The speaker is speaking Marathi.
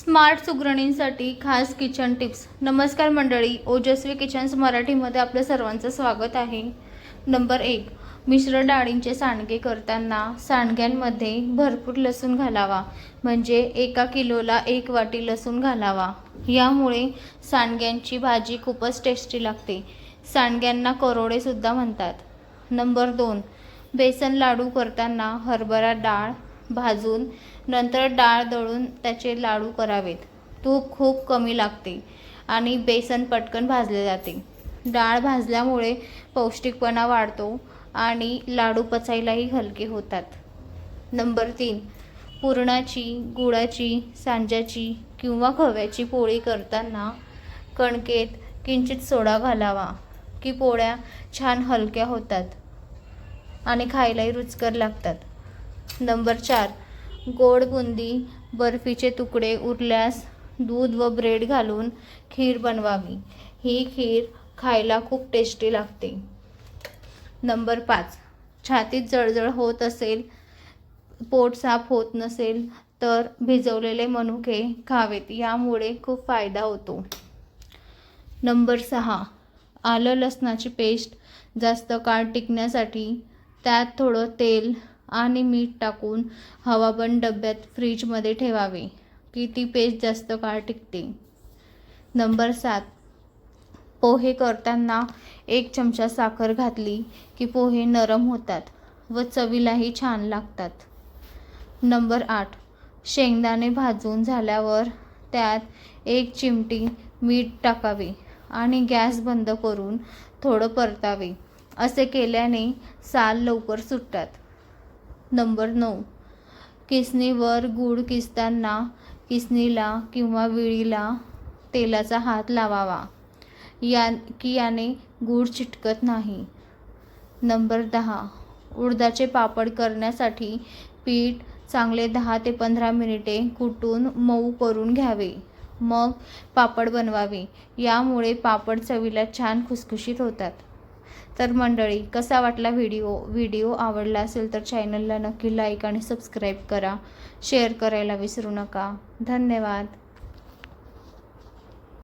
स्मार्ट सुगरणींसाठी खास किचन टिप्स. नमस्कार मंडळी ओजस्वी किचन्स मराठीमध्ये आपलं सर्वांचं स्वागत आहे. नंबर एक मिश्र डाळींचे सांडगे करताना सांडग्यांमध्ये भरपूर लसूण घालावा. म्हणजे एका किलोला एक वाटी लसूण घालावा. यामुळे सांडग्यांची भाजी खूपच टेस्टी लागते. सांडग्यांना करोडेसुद्धा म्हणतात. नंबर दोन बेसन लाडू करताना हरभरा डाळ भाजून नंतर डाळ दळून त्याचे लाडू करावेत. तूप खूप कमी लागते आणि बेसन पटकन भाजले जाते. डाळ भाजल्यामुळे पौष्टिकपणा वाढतो आणि लाडू पचायलाही हलके होतात. नंबर तीन पुरणाची गुळाची सांज्याची किंवा खव्याची पोळी करताना कणकेत किंचित सोडा घालावा की पोळ्या छान हलक्या होतात आणि खायलाही रुचकर लागतात. नंबर चार. गोड बुंदी बर्फीचे तुकडे उरल्यास दूध व ब्रेड घालून खीर बनवावी. ही खीर खायला खूप टेस्टी लागते. नंबर पाच. छातीत जळजळ होत असेल पोट साफ होत नसेल तर भिजवलेले मनुके खावेत. यामुळे खूप फायदा होतो. नंबर सहा. आलं लसणाची पेस्ट जास्त काळ टिकण्यासाठी त्यात थोडं तेल आणि मीठ टाकून हवा पण डब्यात फ्रीजमध्ये ठेवावे की ती पेस्ट जास्त काळ टिकते. नंबर सात पोहे करताना एक चमचा साखर घातली की पोहे नरम होतात व चवीलाही छान लागतात. नंबर आठ शेंगदाणे भाजून झाल्यावर त्यात एक चिमटी मीठ टाकावे आणि गॅस बंद करून थोडं परतावे असे केल्याने साल लवकर सुटतात. नंबर नऊ. किसनीवर गूळ किसताना किसणीला किंवा विळीला तेलाचा हात लावावा. या की याने गूळ चिटकत नाही. नंबर दहा. उडदाचे पापड करण्यासाठी पीठ चांगले दहा ते पंधरा मिनिटे कुटून मऊ करून घ्यावे. मग पापड बनवावे. यामुळे पापड चवीला छान खुसखुशीत होतात. तर मंडळी कसा वाटला व्हिडिओ? व्हिडिओ आवडला असेल तर चॅनलला नक्की लाईक आणि सबस्क्राईब करा. शेअर करायला विसरू नका. धन्यवाद.